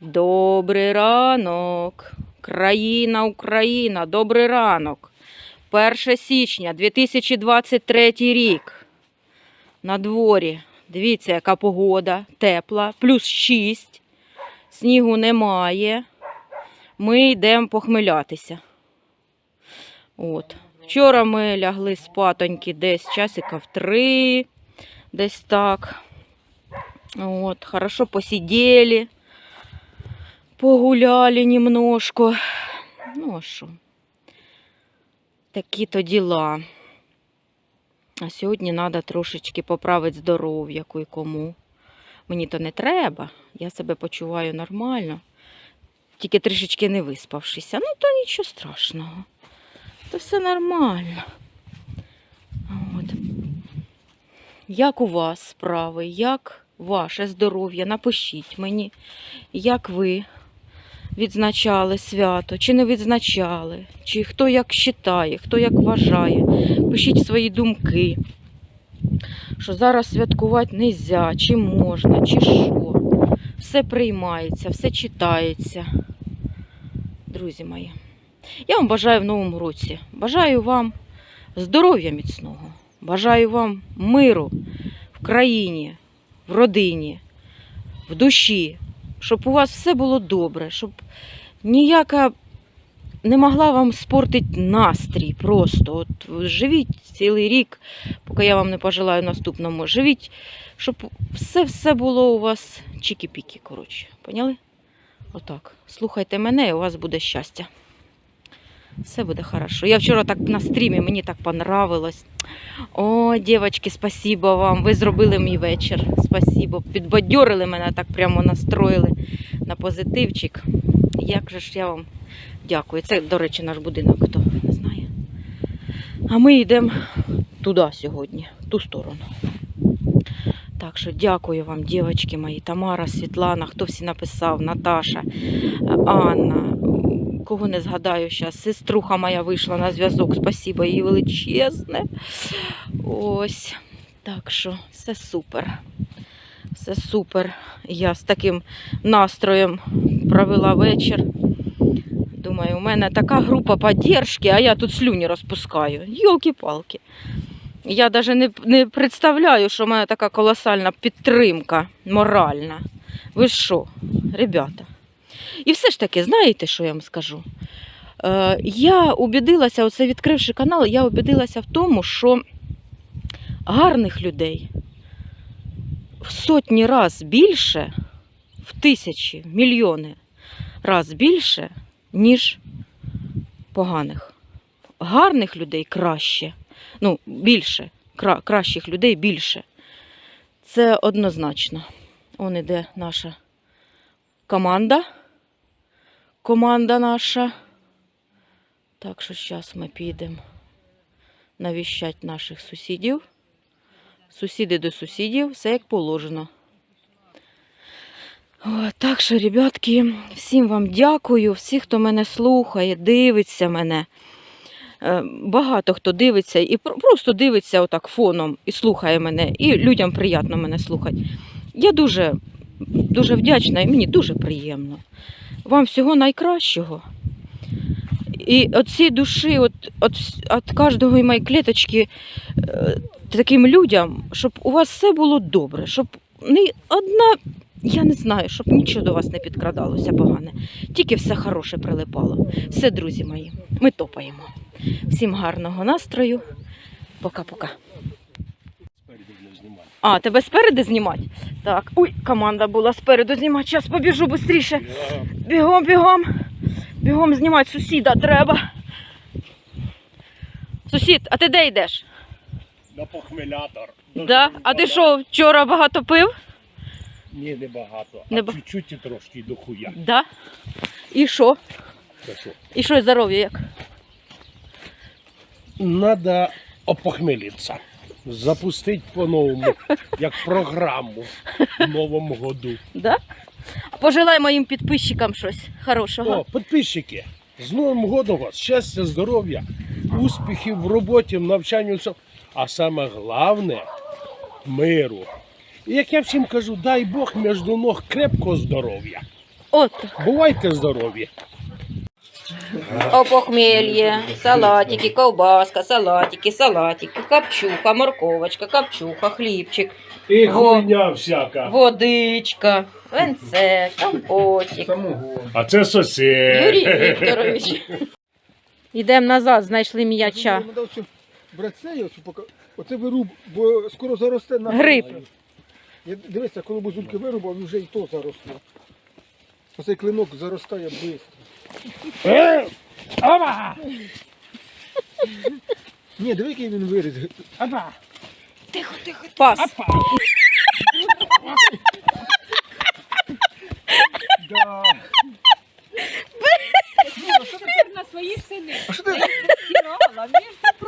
Добрий ранок. Країна, Україна, добрий ранок. 1 січня 2023 рік. На дворі. Дивіться, яка погода, тепла, плюс 6. Снігу немає. Ми йдемо похмелятися. От. Вчора ми лягли спатоньки десь часика в три, десь так. От, хорошо посидели погуляли немножко. Ну, а що? Такі-то діла. А сьогодні треба трошечки поправити здоров'я кому. Мені то не треба. Я себе почуваю нормально. Тільки трішечки не виспавшися. Ну, то нічого страшного. То все нормально. От. Як у вас справи? Як ваше здоров'я? Напишіть мені, як ви відзначали свято, чи не відзначали, чи хто як вважає, хто як вважає. Пишіть свої думки, що зараз святкувати не можна, чи можна, чи що. Все приймається, все читається. Друзі мої, я вам бажаю в новому році. Бажаю вам здоров'я міцного. Бажаю вам миру в країні, в родині, в душі, щоб у вас все було добре, щоб ніяка не могла вам спортити настрій просто. От живіть цілий рік, поки я вам не пожелаю наступному. Живіть, щоб все-все було у вас чікі-пікі, коротше. Поняли? Отак. Слухайте мене, і у вас буде щастя. Все буде хорошо. Я вчора так на стрімі, мені так понравилось. О, дівчатки, спасибо вам. Ви зробили мій вечір. Спасибо. Підбадьорили мене, так прямо настроїли на позитивчик. Як же ж я вам дякую. Це, до речі, наш будинок, хто не знає. А ми йдемо туди сьогодні, ту сторону. Так що дякую вам, дівчатки мої, Тамара, Світлана, хто всі написав, Наташа, Анна. Кого не згадаю зараз, сеструха моя вийшла на зв'язок, спасибо їй величезне. Ось. Так що все супер. Все супер. Я з таким настроєм провела вечір. Думаю, у мене така група підтримки, а я тут слюні розпускаю. Йолки-палки. Я навіть не, не представляю, що в мене така колосальна підтримка моральна. Ви що, ребята? І все ж таки, знаєте, що я вам скажу? Е, я убідилася, оце відкривши канал, я убідилася в тому, що гарних людей в сотні раз більше, в тисячі, в мільйони раз більше, ніж поганих. Гарних людей краще, ну, більше, кра- кращих людей більше. Це однозначно. Он іде наша команда. Команда наша. Так що зараз ми підемо навіщати наших сусідів. Сусіди до сусідів, все як положено. Так що, ребятки, всім вам дякую, всі, хто мене слухає, дивиться мене. Е, Багато хто дивиться і просто дивиться отак фоном і слухає мене, і людям приємно мене слухати. Я дуже, дуже вдячна і мені дуже приємно. Вам всього найкращого. І от цієї душі, от, от, от кожного моєї клеточки е, таким людям, щоб у вас все було добре, щоб ні одна, я не знаю, щоб нічого до вас не підкрадалося погане, тільки все хороше прилипало. Все, друзі мої, ми топаємо. Всім гарного настрою. Пока-пока. А, тебе спереду знімати? Так, ой, команда була спереду знімати. Зараз побіжу швидше. Бігом, бігом. Бігом знімати сусіда треба. Сусід, а ти де йдеш? на похмелятор. Да? А ти що, вчора багато пив? Ні, не багато. Не а чуть-чуть і трошки до хуя. Да. І що? Це що? І що здоров'я як? Надо опохмелитися. Запустити по-новому, як програму в новому году. Да? А пожелай моїм підписчикам щось хорошого. О, підписчики, з Новим годом вас! Щастя, здоров'я, успіхів в роботі, в навчанні. а саме головне миру. І як я всім кажу, дай Бог між ног крепкого здоров'я. От, Бувайте здорові! Опохмелье, салатики, ковбаска, салатики, салатики, копчуха, морковочка, копчуха, хлібчик, І Во. хуйня всяка. водичка, венце, компотик. А це сосед. Юрій Вікторович. Йдемо назад, знайшли м'яча. Треба оце брати це, оце, поки, оце вируб, бо скоро заросте на Гриб. Я дивися, коли бузульки вирубав, він вже і то заросло. Оцей клинок заростає швидко. Е, Опа! Ні, диви, який він виріс. Опа! Пас. Да. Тепер на свої сини. А що ти? Стирала, між